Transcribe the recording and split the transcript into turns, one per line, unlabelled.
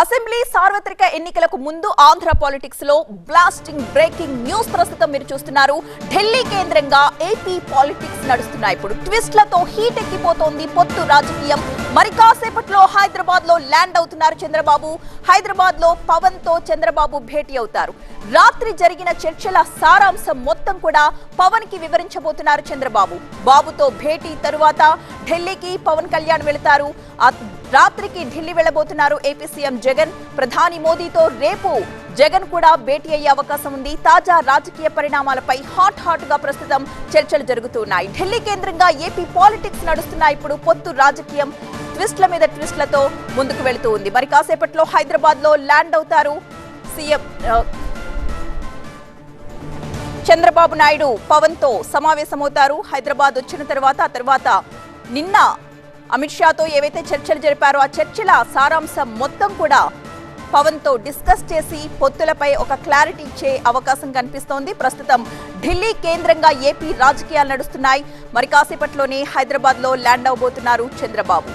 Assembly సార్వత్రిక ఎన్నికలకు ముందు ఆంధ్ర పాలిటిక్స్లో బ్లాస్టింగ్ బ్రేకింగ్ న్యూస్ ప్రస్తుతం మీరు చూస్తున్నారు. ఢిల్లీ కేంద్రంగా ఏపీ పాలిటిక్స్ నడుస్తున్నాయి. ఇప్పుడు ట్విస్ట్లతో హీట్ ఎక్కిపోతోంది పొత్తు రాజకీయం. మరి కాసేపట్లో హైదరాబాద్లో ల్యాండ్ అవుతున్నారు చంద్రబాబు. హైదరాబాద్లో పవన్తో చంద్రబాబు భేటీ అవుతారు. రాత్రి జరిగిన చర్చల సారాంశం మొత్తం కూడా పవన్కి వివరించబోతున్నారు చంద్రబాబు. బాబుతో భేటీ తరువాత ఢిల్లీకి పవన్ కళ్యాణ్ వెళతారు. రాత్రికి ఢిల్లీ వెళ్ళబోతున్నారు ఏపీ సీఎం జగన్. ప్రధాని మోదీతో రేపు జగన్ కూడా భేటీ అయ్యే అవకాశం ఉంది. తాజా రాజకీయ పరిణామాలపై హాట్ హాట్గా ప్రస్తుతం చర్చలు జరుగుతున్నాయి. ఢిల్లీ కేంద్రంగా ఏపీ పాలిటిక్స్ నడుస్తున్నాయి. ఇప్పుడు పొత్తు రాజకీయం ట్విస్ట్ల మీద ట్విస్ట్లతో ముందుకు వెళుతూ ఉంది. మరి కాసేపట్లో హైదరాబాద్లో ల్యాండ్ అవుతారు సీఎం చంద్రబాబు నాయుడు. పవన్తో సమావేశమవుతారు. హైదరాబాద్ వచ్చిన తర్వాత ఆ తర్వాత నిన్న అమిత్ షాతో ఏవైతే చర్చలు జరిపారో ఆ చర్చల సారాంశం మొత్తం కూడా పవన్తో డిస్కస్ చేసి పొత్తులపై ఒక క్లారిటీ ఇచ్చే అవకాశం కనిపిస్తోంది. ప్రస్తుతం ఢిల్లీ కేంద్రంగా ఏపీ రాజకీయాలు నడుస్తున్నాయి. మరి కాసేపట్లోనే హైదరాబాద్లో ల్యాండ్ అవబోతున్నారు చంద్రబాబు.